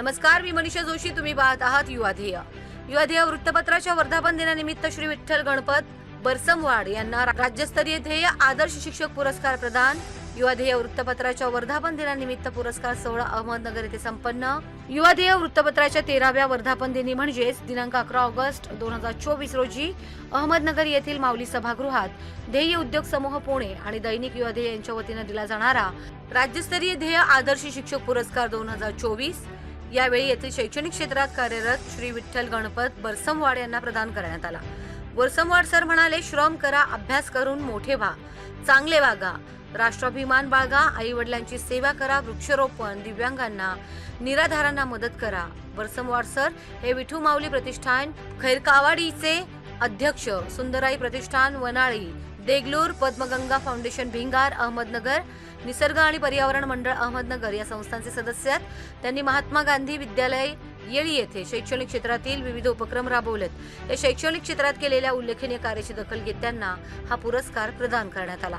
नमस्कार मी मनीषा जोशी तुम्ही पाहत आहात युवा ध्येय वृत्तपत्राच्या वर्धापन दिनानिमित्त श्री विठ्ठल गणपत बरसमवाड यांना राज्यस्तरीय ध्येय आदर्श शिक्षक पुरस्कार प्रदान. युवाध्येय वृत्तपत्राच्या वर्धापन दिनानिमित्त पुरस्कार सोहळा अहमदनगर येथे संपन्न. युवाध्येय वृत्तपत्राच्या तेराव्या वर्धापन दिनी म्हणजेच दिनांक अकरा ऑगस्ट दोन हजार चोवीस रोजी अहमदनगर येथील माऊली सभागृहात ध्येय उद्योग समूह पुणे आणि दैनिक युवा ध्येय यांच्या वतीनं दिला जाणारा राज्यस्तरीय ध्येय आदर्श शिक्षक पुरस्कार दोन हजार चोवीस. यावेळी येथील शैक्षणिक क्षेत्रात कार्यरत श्री विठ्ठल गणपत बरसमवाड यांना प्रदान करण्यात आला. बरसमवाड सर म्हणाले श्रम करा अभ्यास करून मोठे व्हा चांगले वागा राष्ट्राभिमान बाळगा आई वडिलांची सेवा करा वृक्षरोपण दिव्यांगांना निराधारांना मदत करा. बरसमवाड सर हे विठू माऊली प्रतिष्ठान खैरकावाडीचे अध्यक्ष सुंदराई प्रतिष्ठान वनाळी देगलूर पद्मगंगा फाउंडेशन भिंगार अहमदनगर निसर्ग आणि पर्यावरण मंडळ अहमदनगर या संस्थांचे सदस्य आहेत. त्यांनी महात्मा गांधी विद्यालय येळी येथे शैक्षणिक क्षेत्रातील विविध उपक्रम राबवलेत. या शैक्षणिक क्षेत्रात केलेल्या उल्लेखनीय कार्याची दखल घेत त्यांना हा पुरस्कार प्रदान करण्यात आला.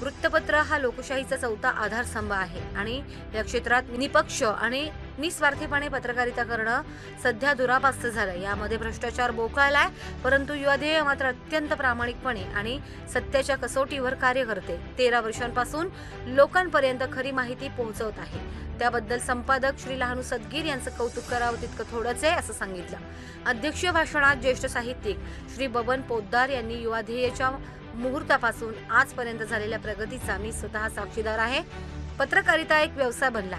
वृत्तपत्र हा लोकशाहीचा चौथा आधारस्तंभ आहे. आणि या क्षेत्रात निपक्ष आणि निस्वार्थीपणे पत्रकारिता करणं सध्या दुरापास्त झालं यामध्ये भ्रष्टाचार बोकाळलाय परंतु युवाध्येय मात्र अत्यंत प्रामाणिकपणे आणि सत्याच्या कसोटीवर कार्य करते. तेरा वर्षांपासून लोकांपर्यंत खरी माहिती पोहोचवत आहे. त्याबद्दल संपादक श्री लहानू सदगीर यांचं कौतुक करावं तितकं थोडंच आहे असं सांगितलं. अध्यक्षीय भाषणात ज्येष्ठ साहित्यिक श्री बबन पोद्दार यांनी युवाध्येयच्या मुहूर्तापासून आजपर्यंत झालेल्या प्रगतीचा मी स्वतः साक्षीदार आहे. पत्रकारिता एक व्यवसाय बनला.